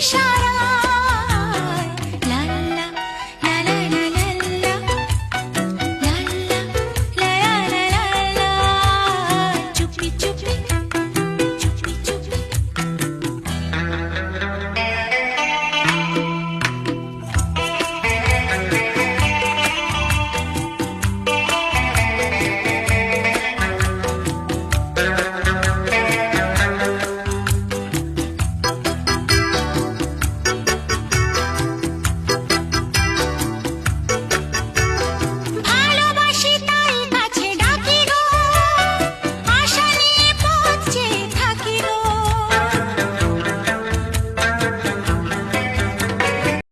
সারা